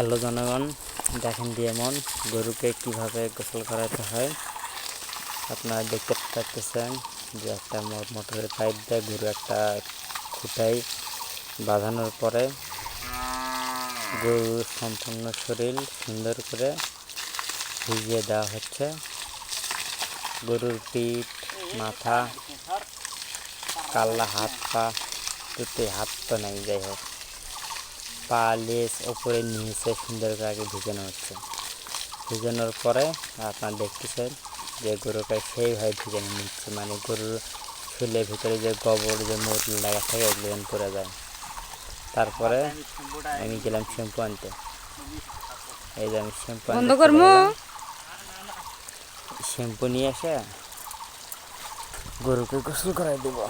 Hello জনগণ, দেখেন ডিএমন, গরুকে কীভাবে গোসল করাতে হয়। আপনারা দেখতে পাচ্ছেন যে একটা মোটরের পাইপ দিয়ে গরু একটা খুঁটাই বাঁধানোর পরে গরুর সম্পূর্ণ শরীর সুন্দর করে ভিজিয়ে দেওয়া হচ্ছে। গরুর পিঠ, মাথা, কাল্লা, হাত পা, দুটি হাত তো নেই, যাই হোক। পা লেস ওপরে নিচে সুন্দর করে আগে ভিজানো হচ্ছে। ভিজানোর পরে আপনার দেখতেছেন যে গরুকে সেইভাবে ভিজানো নিচ্ছে। মানে গরুর শুলের ভিতরে যে গোবর যে মোট লাগা থাকে ওগুলো যেন পড়ে যায়। তারপরে আমি গেলাম শ্যাম্পু আনতে। এই যে আমি শ্যাম্পু বন্ধ করমু শ্যাম্পু নিয়ে এসে গরুকে গোসল করাই দেবো।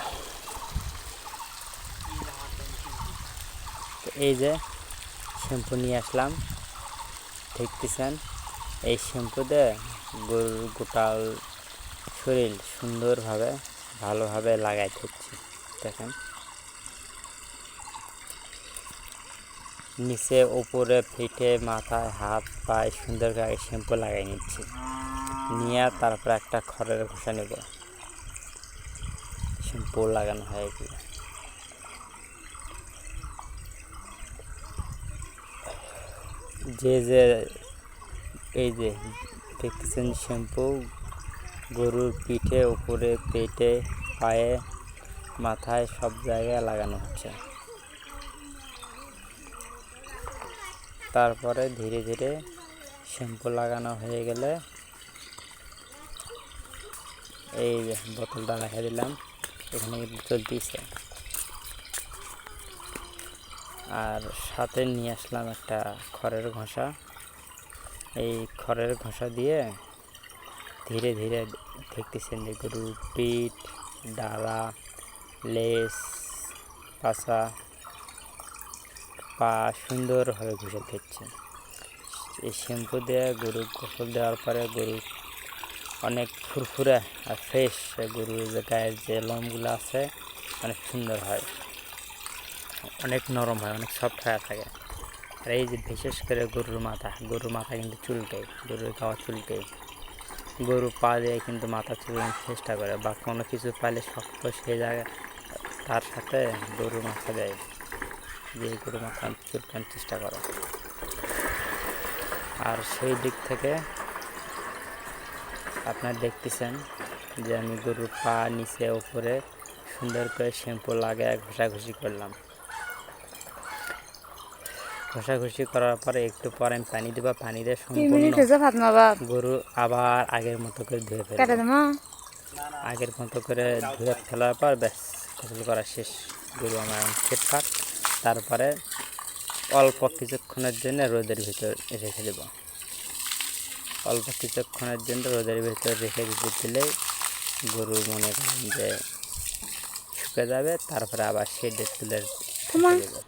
এই যে শ্যাম্পু নিয়ে আসলাম। দেখতেছেন, এই শ্যাম্পু দিয়ে গরুর গোটাল শরীর সুন্দরভাবে, ভালোভাবে লাগাই থাকছি দেখেন। নিচে উপরে পিঠে মাথায় হাত পায়ে সুন্দর করে শ্যাম্পু লাগাই নিচ্ছি। নিয়ে তারপর একটা খড়ের ঘষা নেব। শ্যাম্পু লাগানো হয় এগুলো যে যে এই যে দেখতেছেন শ্যাম্পু, গরুর পিঠে, উপরে পেটে, পায়ে, মাথায় সব জায়গায় লাগানো হচ্ছে। তারপরে ধীরে ধীরে শ্যাম্পু লাগানো হয়ে গেলে এই বোতলটা রেখে দিলাম, এখানে চলতেছে। আর সাথে নিয়ে আসলাম একটা খড়ের ঘষা। এই খড়ের ঘষা দিয়ে ধীরে ধীরে দেখতেছেন যে গরুর পিঠ ডালা, লেস পাশা পা সুন্দরভাবে ঘষে দিচ্ছে। এই শ্যাম্পু দিয়ে গরু গোসল দেওয়ার পরে গরু অনেক ফুরফুরে আর ফ্রেশ। গরুর যে গায়ের যে লোমগুলো আছে, অনেক সুন্দর হয়। অনেক নরম হয়, অনেক সফট হয়ে থাকে। আর এই যে বিশেষ করে গরুর মাথা গরুর মাথা কিন্তু চুলকে গরুর খাওয়া চুলকে গরু পা দিয়ে কিন্তু মাথা চুলকানোর চেষ্টা করে বা কোনো কিছু পাইলে শক্ত সেই জায়গায় তার সাথে গরুর মাথা দেয়। যে গরু মাথা চুলকানোর চেষ্টা করে। আর সেই দিক থেকে আপনার দেখতেছেন যে আমি গরুর পা নিচে উপরে সুন্দর করে শ্যাম্পু লাগায় ঘষাঘষি করলাম। ঘষাঘষি করার পরে একটু পরে আমি পানি দেবো পানি দিয়ে সম্পূর্ণ গরু আবার আগের মতো করে ধুয়ে ফেলব। আগের মতো করে ধুয়ে ফেলার পর ব্যাস গোসল করা শেষ। গরু আমার ফিটফাট তারপরে অল্প কিছুক্ষণের জন্য রোদের ভিতর রেখে দেব। অল্প কিছুক্ষণের জন্য রোদের ভিতর রেখে দিতে দিলেই গরু মনে করেন যে শুকে যাবে তারপরে আবার শেডে তুলে দেবো।